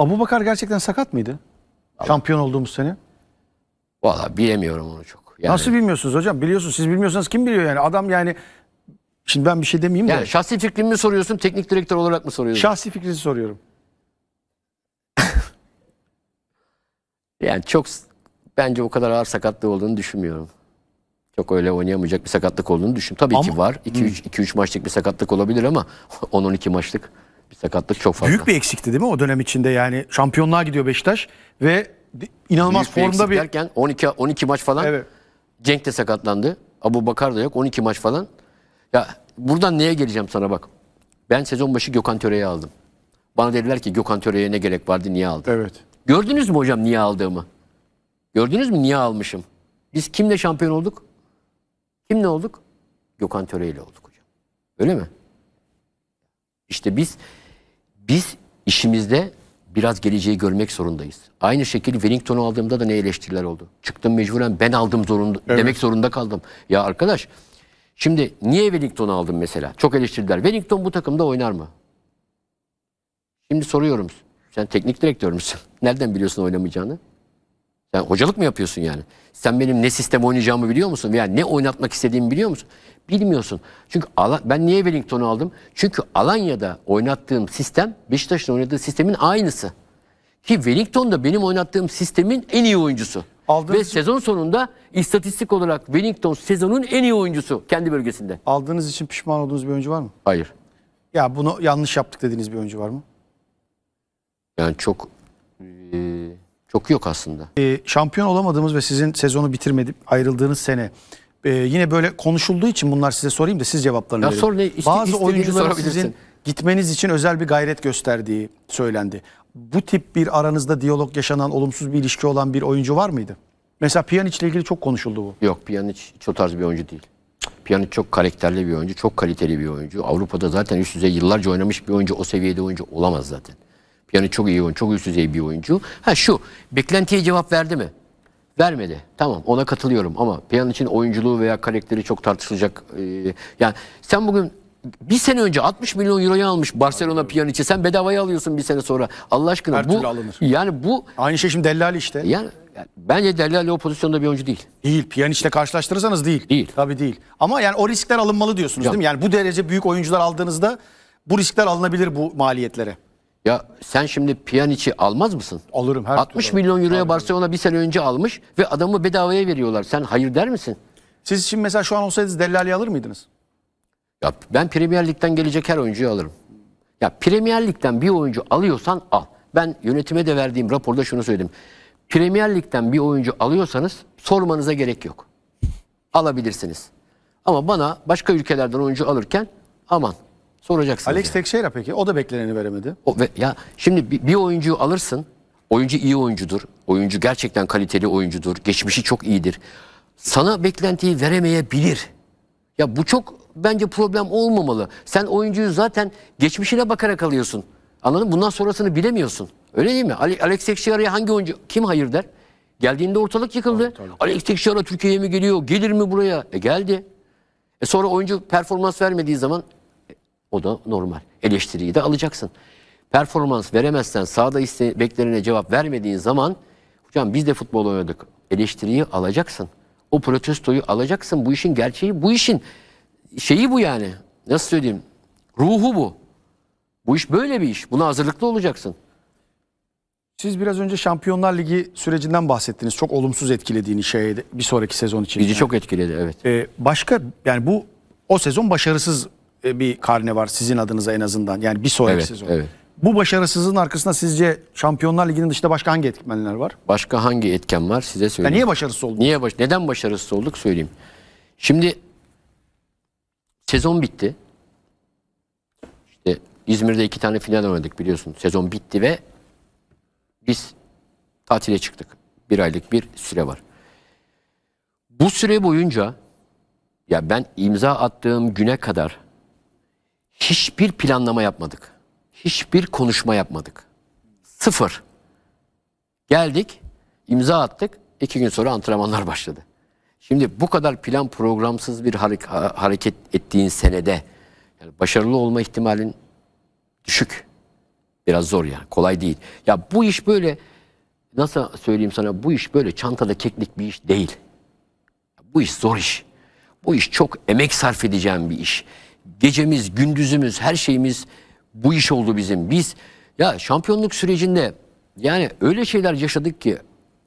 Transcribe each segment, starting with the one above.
Abu Bakar gerçekten sakat mıydı? Şampiyon olduğumuz sene. Valla bilemiyorum onu çok. Yani, Nasıl bilmiyorsunuz hocam? Biliyorsunuz. Siz bilmiyorsanız kim biliyor yani? Adam yani Şimdi ben bir şey demeyeyim de yani şahsi fikrimi mi soruyorsun, teknik direktör olarak mı soruyorsun? şahsi fikrinizi soruyorum. Yani çok bence o kadar ağır sakatlığı olduğunu düşünmüyorum. Çok öyle oynayamayacak bir sakatlık olduğunu düşün. Tabii Ama- ki var. 2-3 2-3 maçlık bir sakatlık olabilir ama 10-12 maçlık bir sakatlık çok fazla. Büyük bir eksikti değil mi o dönem içinde yani? Şampiyonluğa gidiyor Beşiktaş ve inanılmaz Büyük bir formda eksik bir derken 12 12 maç falan. Evet. Cenk de sakatlandı. Abu Bakar da yok. 12 maç falan. Ya buradan neye geleceğim sana bak. Ben sezon başı Gökhan Töre'yi aldım. Bana dediler ki Gökhan Töre'ye ne gerek vardı niye aldın? Evet. Gördünüz mü hocam niye aldığımı? Gördünüz mü niye almışım? Biz kimle şampiyon olduk? Kimle olduk? Gökhan Töre ile olduk hocam. Öyle mi? İşte biz biz işimizde biraz geleceği görmek zorundayız. Aynı şekilde Wellington'u aldığımda da ne eleştiriler oldu? Çıktım mecburen ben aldım zorunda demek zorunda kaldım. Ya arkadaş şimdi niye Wellington'u aldım mesela? Çok eleştirdiler. Wellington bu takımda oynar mı? Şimdi soruyorum. Sen teknik direktör müsün? Nereden biliyorsun oynamayacağını? Sen hocalık mı yapıyorsun yani? Sen benim ne sistem oynayacağımı biliyor musun? Veya ne oynatmak istediğimi biliyor musun? Bilmiyorsun. Çünkü ben niye Wellington'u aldım? Çünkü Alanya'da oynattığım sistem Beşiktaş'ın oynadığı sistemin aynısı. Ki Wellington da benim oynattığım sistemin en iyi oyuncusu. Aldığınız Ve sezon sonunda istatistik olarak Wellington sezonun en iyi oyuncusu kendi bölgesinde. Aldığınız için pişman olduğunuz bir oyuncu var mı? Hayır. Ya bunu yanlış yaptık dediğiniz bir oyuncu var mı? Yani çok çok yok aslında. Ee, şampiyon olamadığımız ve sizin sezonu bitirmedip ayrıldığınız sene e, yine böyle konuşulduğu için bunlar size sorayım da siz cevaplarını Ya verin. sor ne- iste- Bazı oyuncuların sizin gitmeniz için özel bir gayret gösterdiği söylendi. Bu tip bir aranızda diyalog yaşanan olumsuz bir ilişki olan bir oyuncu var mıydı? Mesela Pjanic ile ilgili çok konuşuldu bu. Yok Pjanic hiç o tarz bir oyuncu değil. Pjanic çok karakterli bir oyuncu, çok kaliteli bir oyuncu. Avrupa'da zaten üst düzey yıllarca oynamış bir oyuncu o seviyede oyuncu olamaz zaten. Pjanic çok iyi oyuncu, çok üst düzey bir oyuncu. Ha şu, beklentiye cevap verdi mi? Vermedi. Tamam ona katılıyorum ama Pjanic'in oyunculuğu veya karakteri çok tartışılacak. Ee, yani sen bugün bir sene önce 60 milyon euroya almış Barcelona Pjanic'i sen bedavaya alıyorsun bir sene sonra. Allah aşkına Her bu türlü alınır. yani bu Aynı şey şimdi Dellali işte. yani, yani bence Delali o pozisyonda bir oyuncu değil. Değil. Pjanic ile karşılaştırırsanız değil. Değil. Tabii değil. Ama yani o riskler alınmalı diyorsunuz Yok. değil mi? Yani bu derece büyük oyuncular aldığınızda bu riskler alınabilir bu maliyetlere. Ya sen şimdi Pjanic'i almaz mısın? Alırım her 60 türlü. milyon euroya Barcelona bir sene önce almış ve adamı bedavaya veriyorlar. Sen hayır der misin? Siz şimdi mesela şu an olsaydınız Dellali'yi alır mıydınız? Ya ben Premier Lig'den gelecek her oyuncuyu alırım. Ya Premier Lig'den bir oyuncu alıyorsan al. Ben yönetime de verdiğim raporda şunu söyledim. Premier Lig'den bir oyuncu alıyorsanız sormanıza gerek yok. Alabilirsiniz. Ama bana başka ülkelerden oyuncu alırken aman soracaksınız. Alex yani. Teixeira peki? O da bekleneni veremedi. O ve ya şimdi bir, bir oyuncuyu alırsın. Oyuncu iyi oyuncudur. Oyuncu gerçekten kaliteli oyuncudur. Geçmişi çok iyidir. Sana beklentiyi veremeyebilir. Ya bu çok bence problem olmamalı. Sen oyuncuyu zaten geçmişine bakarak alıyorsun. Anladın mı? Bundan sonrasını bilemiyorsun. Öyle değil mi? Ale- Alex Teixeira'ya hangi oyuncu kim hayır der? Geldiğinde ortalık yıkıldı. Alex Teixeira Türkiye'ye mi geliyor? Gelir mi buraya? E geldi. E sonra oyuncu performans vermediği zaman o da normal. Eleştiriyi de alacaksın. Performans veremezsen sahada iste, beklerine cevap vermediğin zaman hocam biz de futbol oynadık. Eleştiriyi alacaksın. O protestoyu alacaksın. Bu işin gerçeği, bu işin şeyi bu yani. Nasıl söyleyeyim? Ruhu bu. Bu iş böyle bir iş. Buna hazırlıklı olacaksın. Siz biraz önce Şampiyonlar Ligi sürecinden bahsettiniz. Çok olumsuz etkilediğini şeyde bir sonraki sezon için. Bizi Yani. çok etkiledi evet. Ee, başka yani bu o sezon başarısız bir karne var sizin adınıza en azından. Yani bir sonraki Evet, sezon. evet. Bu başarısızlığın arkasında sizce Şampiyonlar Ligi'nin dışında başka hangi etmenler var? Başka hangi etken var size söyleyeyim. niye başarısız oldu? Niye baş neden başarısız olduk söyleyeyim. Şimdi sezon bitti. İşte İzmir'de iki tane final oynadık biliyorsun. Sezon bitti ve biz tatile çıktık. Bir aylık bir süre var. Bu süre boyunca ya ben imza attığım güne kadar hiçbir planlama yapmadık. Hiçbir konuşma yapmadık. Sıfır. Geldik, imza attık. iki gün sonra antrenmanlar başladı. Şimdi bu kadar plan programsız bir hare- ha- hareket ettiğin senede yani başarılı olma ihtimalin düşük. Biraz zor yani. Kolay değil. Ya bu iş böyle nasıl söyleyeyim sana bu iş böyle çantada keklik bir iş değil. Bu iş zor iş. Bu iş çok emek sarf edeceğim bir iş. Gecemiz, gündüzümüz, her şeyimiz bu iş oldu bizim. Biz ya şampiyonluk sürecinde yani öyle şeyler yaşadık ki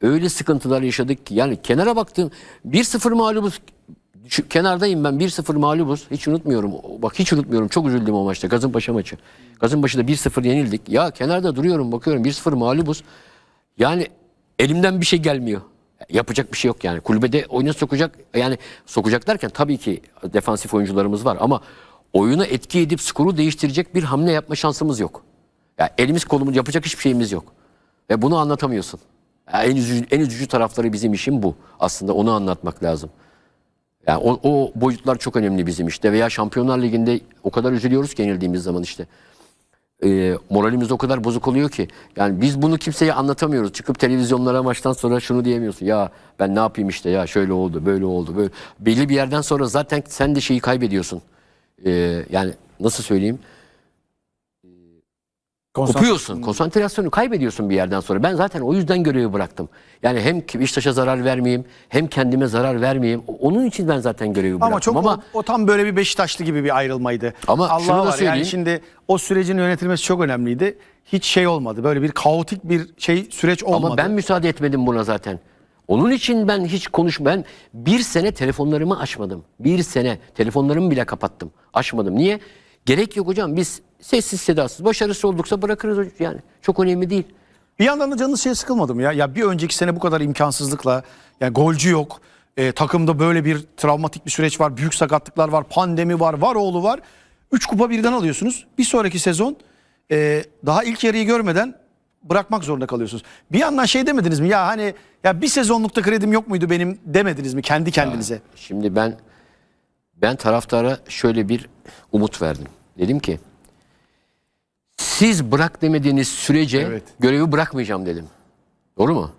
öyle sıkıntılar yaşadık ki yani kenara baktım 1-0 mağlubuz şu, kenardayım ben 1-0 mağlubuz. Hiç unutmuyorum. Bak hiç unutmuyorum. Çok üzüldüm o maçta. Gazınpaşa maçı. Gazınpaşa'da 1-0 yenildik. Ya kenarda duruyorum bakıyorum 1-0 mağlubuz. Yani elimden bir şey gelmiyor. Yapacak bir şey yok yani. Kulübede oyuna sokacak yani sokacak derken tabii ki defansif oyuncularımız var ama oyuna etki edip skoru değiştirecek bir hamle yapma şansımız yok. Ya elimiz kolumuz yapacak hiçbir şeyimiz yok. Ve bunu anlatamıyorsun. Ya en üzücü, en üzücü tarafları bizim işin bu. Aslında onu anlatmak lazım. Yani o, o boyutlar çok önemli bizim işte veya Şampiyonlar Ligi'nde o kadar üzülüyoruz ki yenildiğimiz zaman işte. Ee, moralimiz o kadar bozuk oluyor ki. Yani biz bunu kimseye anlatamıyoruz. Çıkıp televizyonlara maçtan sonra şunu diyemiyorsun. Ya ben ne yapayım işte ya şöyle oldu böyle oldu. Böyle. Belli bir yerden sonra zaten sen de şeyi kaybediyorsun. Ee, yani nasıl söyleyeyim? Kopuyorsun. Konsantrasyonu kaybediyorsun bir yerden sonra. Ben zaten o yüzden görevi bıraktım. Yani hem Beşiktaş'a zarar vermeyeyim hem kendime zarar vermeyeyim. Onun için ben zaten görevi bıraktım. Ama çok Ama o, o tam böyle bir Beşiktaşlı gibi bir ayrılmaydı. Ama Allah şunu da var yani söyleyeyim. şimdi o sürecin yönetilmesi çok önemliydi. Hiç şey olmadı. Böyle bir kaotik bir şey süreç olmadı. Ama ben müsaade etmedim buna zaten. Onun için ben hiç konuş ben bir sene telefonlarımı açmadım. Bir sene telefonlarımı bile kapattım. Açmadım. Niye? Gerek yok hocam. Biz sessiz sedasız başarısız olduksa bırakırız yani. Çok önemli değil. Bir yandan da canınız şeye sıkılmadı mı ya? Ya bir önceki sene bu kadar imkansızlıkla yani golcü yok. E, takımda böyle bir travmatik bir süreç var. Büyük sakatlıklar var. Pandemi var. Var oğlu var. Üç kupa birden alıyorsunuz. Bir sonraki sezon e, daha ilk yarıyı görmeden bırakmak zorunda kalıyorsunuz. Bir yandan şey demediniz mi? Ya hani ya bir sezonlukta kredim yok muydu benim demediniz mi kendi kendinize? Şimdi ben ben taraftara şöyle bir umut verdim. Dedim ki siz bırak demediğiniz sürece Evet. görevi bırakmayacağım dedim. Doğru mu?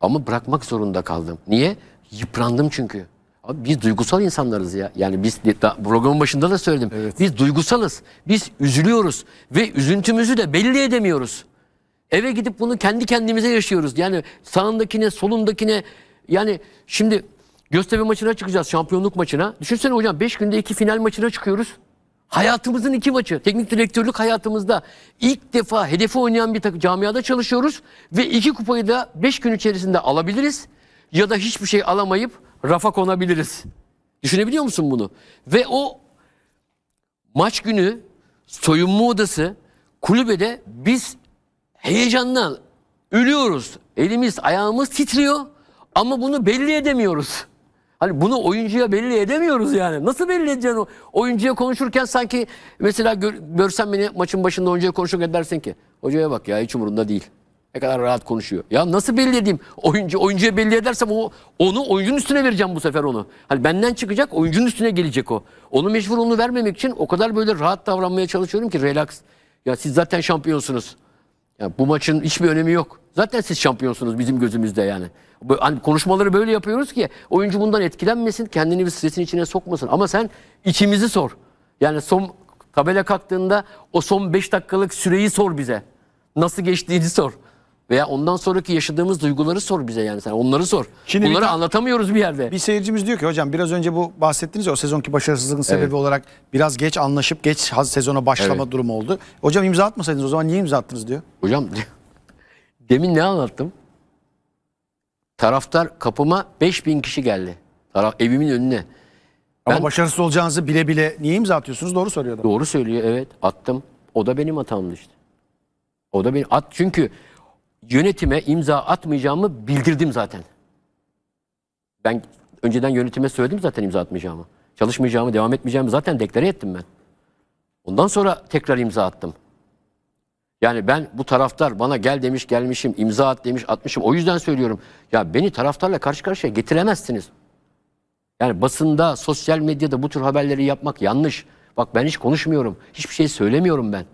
Ama bırakmak zorunda kaldım. Niye? Yıprandım çünkü. Abi biz duygusal insanlarız ya. Yani biz programın başında da söyledim. Biz duygusalız. Biz üzülüyoruz ve üzüntümüzü de belli edemiyoruz. Eve gidip bunu kendi kendimize yaşıyoruz. Yani sağındakine, solundakine yani şimdi Göztepe maçına çıkacağız şampiyonluk maçına. Düşünsene hocam 5 günde iki final maçına çıkıyoruz. Hayatımızın iki maçı. Teknik direktörlük hayatımızda ilk defa hedefi oynayan bir takım camiada çalışıyoruz ve iki kupayı da 5 gün içerisinde alabiliriz ya da hiçbir şey alamayıp rafa konabiliriz. Düşünebiliyor musun bunu? Ve o maç günü soyunma odası kulübede biz heyecandan ölüyoruz. Elimiz ayağımız titriyor ama bunu belli edemiyoruz. Hani bunu oyuncuya belli edemiyoruz yani. Nasıl belli edeceksin? Oyuncuya konuşurken sanki mesela gör, görsen beni maçın başında oyuncuya konuşurken dersin ki hocaya bak ya hiç umurunda değil. Ne kadar rahat konuşuyor. Ya nasıl belli edeyim? Oyuncu oyuncuya belli edersem o onu oyuncunun üstüne vereceğim bu sefer onu. Hani benden çıkacak, oyuncunun üstüne gelecek o. Onu mecbur onu vermemek için o kadar böyle rahat davranmaya çalışıyorum ki relax. Ya siz zaten şampiyonsunuz. Ya bu maçın hiçbir önemi yok. Zaten siz şampiyonsunuz bizim gözümüzde yani. Hani konuşmaları böyle yapıyoruz ki oyuncu bundan etkilenmesin, kendini bir stresin içine sokmasın. Ama sen içimizi sor. Yani son tabela kalktığında o son 5 dakikalık süreyi sor bize. Nasıl geçtiğini sor. Veya ondan sonraki yaşadığımız duyguları sor bize yani sen onları sor. Şimdi bir Bunları ta- anlatamıyoruz bir yerde. Bir seyircimiz diyor ki hocam biraz önce bu bahsettiniz ya o sezonki başarısızlığın sebebi olarak biraz geç anlaşıp geç haz- sezona başlama Evet. durumu oldu. Hocam imza atmasaydınız o zaman niye imza attınız diyor. Hocam demin ne anlattım? Taraftar kapıma 5000 kişi geldi. Taraf, evimin önüne. Ama Ben- başarısız olacağınızı bile bile niye imza atıyorsunuz? Doğru adam. Doğru söylüyor evet attım. O da benim hatamdı işte. O da benim at çünkü yönetime imza atmayacağımı bildirdim zaten. Ben önceden yönetime söyledim zaten imza atmayacağımı. Çalışmayacağımı, devam etmeyeceğimi zaten deklare ettim ben. Ondan sonra tekrar imza attım. Yani ben bu taraftar bana gel demiş gelmişim, imza at demiş atmışım. O yüzden söylüyorum. Ya beni taraftarla karşı karşıya getiremezsiniz. Yani basında, sosyal medyada bu tür haberleri yapmak yanlış. Bak ben hiç konuşmuyorum. Hiçbir şey söylemiyorum ben.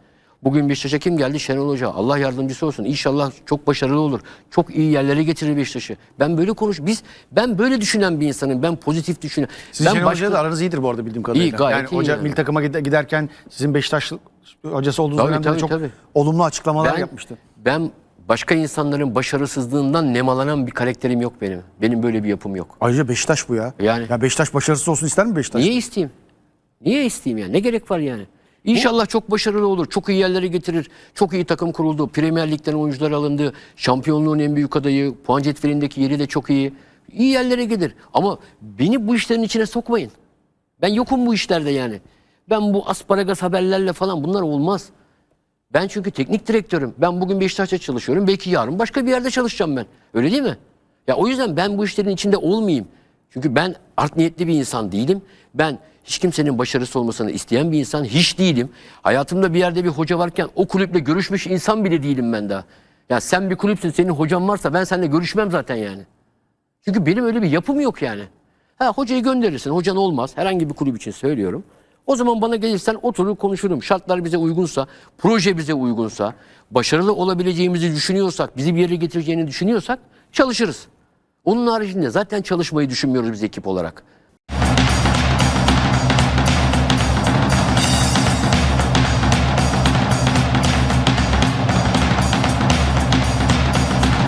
Bugün Beşiktaş'a kim geldi? Şenol Hoca. Allah yardımcısı olsun. İnşallah çok başarılı olur. Çok iyi yerlere getirir Beşiktaş'ı. Ben böyle konuş. Biz ben böyle düşünen bir insanım. Ben pozitif düşünen. Sizin ben Şenol başka- Hoca'yla da aranız iyidir bu arada bildiğim kadarıyla. İyi, gayet yani iyi hoca yani. milli takıma gide- giderken sizin Beşiktaş hocası olduğu Tabii, dönemde de tabii, çok tabii. olumlu açıklamalar Ben, yapmıştı. ben başka insanların başarısızlığından nemalanan bir karakterim yok benim. Benim böyle bir yapım yok. Ayrıca Beşiktaş bu ya. Yani. Ya Beşiktaş başarısız olsun ister mi Beşiktaş? Niye isteyeyim? Niye isteyeyim yani? Ne gerek var yani? İnşallah çok başarılı olur. Çok iyi yerlere getirir. Çok iyi takım kuruldu. Premier Lig'den oyuncular alındı. Şampiyonluğun en büyük adayı. Puan cetvelindeki yeri de çok iyi. İyi yerlere gelir. Ama beni bu işlerin içine sokmayın. Ben yokum bu işlerde yani. Ben bu asparagas haberlerle falan bunlar olmaz. Ben çünkü teknik direktörüm. Ben bugün Beşiktaş'ta çalışıyorum. Belki yarın başka bir yerde çalışacağım ben. Öyle değil mi? Ya o yüzden ben bu işlerin içinde olmayayım. Çünkü ben art niyetli bir insan değilim. Ben hiç kimsenin başarısı olmasını isteyen bir insan hiç değilim. Hayatımda bir yerde bir hoca varken o kulüple görüşmüş insan bile değilim ben daha. Ya sen bir kulüpsün, senin hocan varsa ben seninle görüşmem zaten yani. Çünkü benim öyle bir yapım yok yani. Ha hocayı gönderirsin. Hocan olmaz. Herhangi bir kulüp için söylüyorum. O zaman bana gelirsen oturur konuşurum. Şartlar bize uygunsa, proje bize uygunsa, başarılı olabileceğimizi düşünüyorsak, bizi bir yere getireceğini düşünüyorsak çalışırız. Onun haricinde zaten çalışmayı düşünmüyoruz biz ekip olarak.